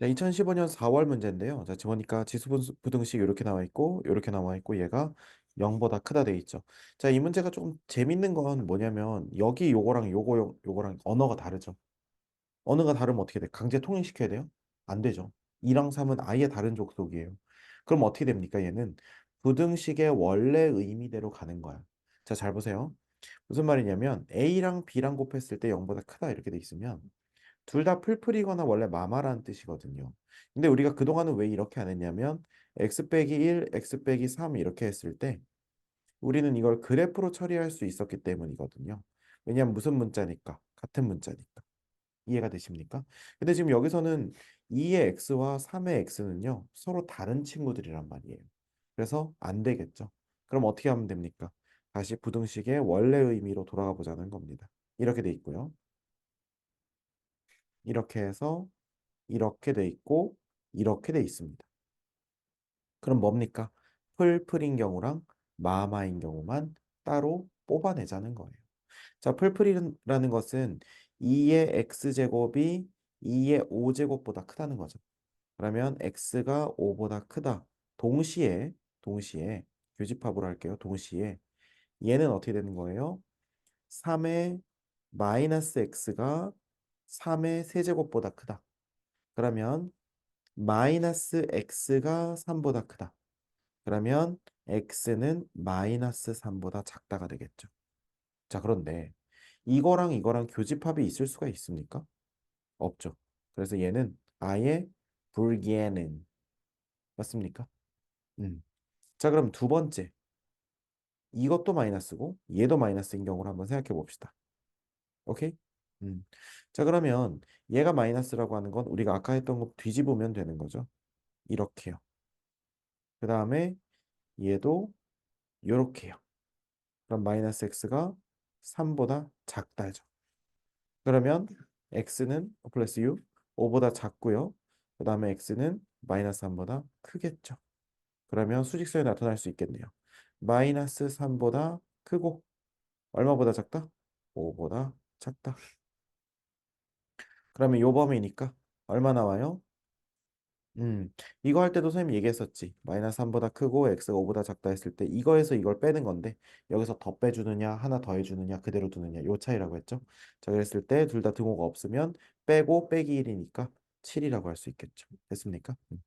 자, 2015년 4월 문제인데요. 자, 지금 보니까 지수 분수- 부등식 이렇게 나와 있고, 이렇게 나와 있고, 얘가 0보다 크다 돼 있죠. 자, 이 문제가 조금 재밌는 건 뭐냐면, 여기 요거랑 요거, 요- 요거랑 언어가 다르죠. 언어가 다르면 어떻게 돼? 강제 통일시켜야 돼요? 안 되죠. 2랑 3은 아예 다른 족속이에요. 그럼 어떻게 됩니까? 얘는 부등식의 원래 의미대로 가는 거야. 자, 잘 보세요. 무슨 말이냐면, A랑 B랑 곱했을 때 0보다 크다 이렇게 돼 있으면, 둘 다 풀풀이거나 원래 마마라는 뜻이거든요. 근데 우리가 그동안은 왜 이렇게 안 했냐면 x 빼기 1, x 빼기 3 이렇게 했을 때 우리는 이걸 그래프로 처리할 수 있었기 때문이거든요. 왜냐하면 무슨 문자니까? 같은 문자니까. 이해가 되십니까? 근데 지금 여기서는 2의 x와 3의 x는요. 서로 다른 친구들이란 말이에요. 그래서 안 되겠죠. 그럼 어떻게 하면 됩니까? 다시 부등식의 원래 의미로 돌아가 보자는 겁니다. 이렇게 돼 있고요. 이렇게 해서 이렇게 돼 있고 이렇게 돼 있습니다. 그럼 뭡니까? 풀풀인 경우랑 마마인 경우만 따로 뽑아내자는 거예요. 자, 풀풀이라는 것은 2의 x제곱이 2의 5제곱보다 크다는 거죠. 그러면 x가 5보다 크다. 동시에 동시에 교집합으로 할게요. 동시에 얘는 어떻게 되는 거예요? 3의 마이너스 x가 3의 세제곱보다 크다. 그러면 마이너스 x가 3보다 크다. 그러면 x는 마이너스 3보다 작다가 되겠죠. 자, 그런데 이거랑 이거랑 교집합이 있을 수가 있습니까? 없죠. 그래서 얘는 아예 불기에는 맞습니까? 음. 자, 그럼 두 번째. 이것도 마이너스고 얘도 마이너스인 경우를 한번 생각해 봅시다. 오케이? 음. 자, 그러면 얘가 마이너스라고 하는 건 우리가 아까 했던 거 뒤집으면 되는 거죠. 이렇게요. 그 다음에 얘도 요렇게요. 그럼 마이너스 x가 3보다 작다죠. 그러면 x는 플러스 6, 5보다 작고요. 그 다음에 x는 마이너스 3보다 크겠죠. 그러면 수직선이 나타날 수 있겠네요. 마이너스 3보다 크고 얼마보다 작다? 5보다 작다. 그러면 요 범위니까 얼마 나와요? 음, 이거 할 때도 선생님이 얘기했었지. 마이너스 3보다 크고 x가 5보다 작다 했을 때 이거에서 이걸 빼는 건데 여기서 더 빼주느냐 하나 더 해주느냐 그대로 두느냐 요 차이라고 했죠. 자 그랬을 때 둘 다 등호가 없으면 빼고 빼기 1이니까 7이라고 할 수 있겠죠. 됐습니까? 음.